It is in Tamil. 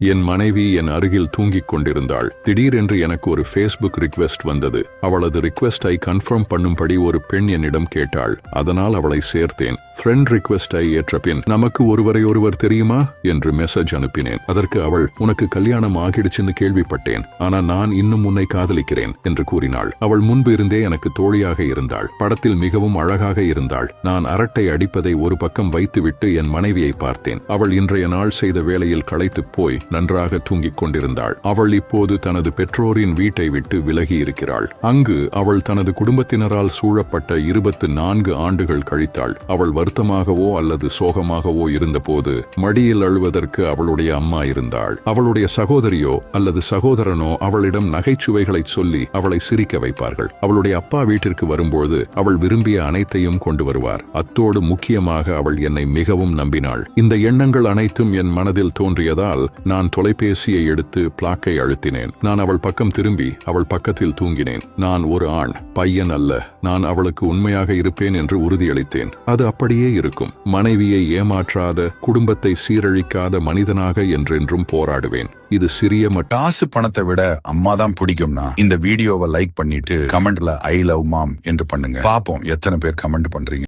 என் மனைவி என் அருகில் தூங்கிக் கொண்டிருந்தாள். திடீரென்று எனக்கு ஒரு ஃபேஸ்புக் ரிக்வெஸ்ட் வந்தது. அவளது ரிக்வெஸ்டை கன்ஃபார்ம் பண்ணும்படி ஒரு பெண் என்னிடம் கேட்டாள். அதனால் அவளை சேர்த்தேன். ஃப்ரெண்ட் ரிக்வெஸ்டை ஏற்ற பின் நமக்கு ஒருவரை ஒருவர் தெரியுமா? என்று மெசேஜ் அனுப்பினேன். அதற்கு அவள் உனக்கு கல்யாணம் ஆகிடுச்சுன்னு கேள்விப்பட்டேன். ஆனா நான் இன்னும் உன்னை காதலிக்கிறேன் என்று கூறினாள். அவள் முன்பு இருந்தே எனக்கு தோழியாக இருந்தாள். படத்தில் மிகவும் அழகாக இருந்தாள். நான் அரட்டை அடிப்பதை ஒரு பக்கம் வைத்துவிட்டு என் மனைவியை பார்த்தேன். அவள் இன்றைய நாள் செய்த வேளையில் களைத்துப் போய் நன்றாக தூங்கிக் கொண்டிருந்தாள். அவள் இப்போது தனது பெற்றோரின் வீட்டை விட்டு விலகி இருக்கிறாள். அங்கு அவள் தனது குடும்பத்தினரால் சூழப்பட்ட இருபத்து நான்கு ஆண்டுகள் கழித்தாள். அவள் வருத்தமாகவோ அல்லது சோகமாகவோ இருந்தபோது மடியில் அழுவதற்கு அவளுடைய அம்மா இருந்தாள். அவளுடைய சகோதரியோ அல்லது சகோதரனோ அவளிடம் நகைச்சுவைகளை சொல்லி அவளை சிரிக்க வைப்பார்கள். அவளுடைய அப்பா வீட்டிற்கு வரும்போது அவள் விரும்பிய அனைத்தையும் கொண்டு வருவார். அத்தோடு முக்கியமாக அவள் என்னை மிகவும் நம்பினாள். இந்த எண்ணங்கள் அனைத்தும் என் மனதில் தோன்றியதால் நான் தொலைபேசியை எடுத்து பிளாக்கை அழுத்தினேன். நான் அவள் பக்கம் திரும்பி அவள் பக்கத்தில் தூங்கினேன். நான் ஒரு ஆண் பையன் அல்ல. நான் அவளுக்கு உண்மையாக இருப்பேன் என்று உறுதியளித்தேன். அது அப்படி அப்படியே இருக்கும். மனைவியை ஏமாற்றாத குடும்பத்தை சீரழிக்காத மனிதனாக என்றென்றும் போராடுவேன். இது சிறிய மட்டாசு காசு பணத்தை விட அம்மா தான் பிடிக்கும்னா இந்த வீடியோவை லைக் பண்ணிட்டு கமெண்ட்ல ஐ லவ் மாம் என்று பண்ணுங்க. பாப்போம் எத்தனை பேர் கமெண்ட் பண்றீங்க.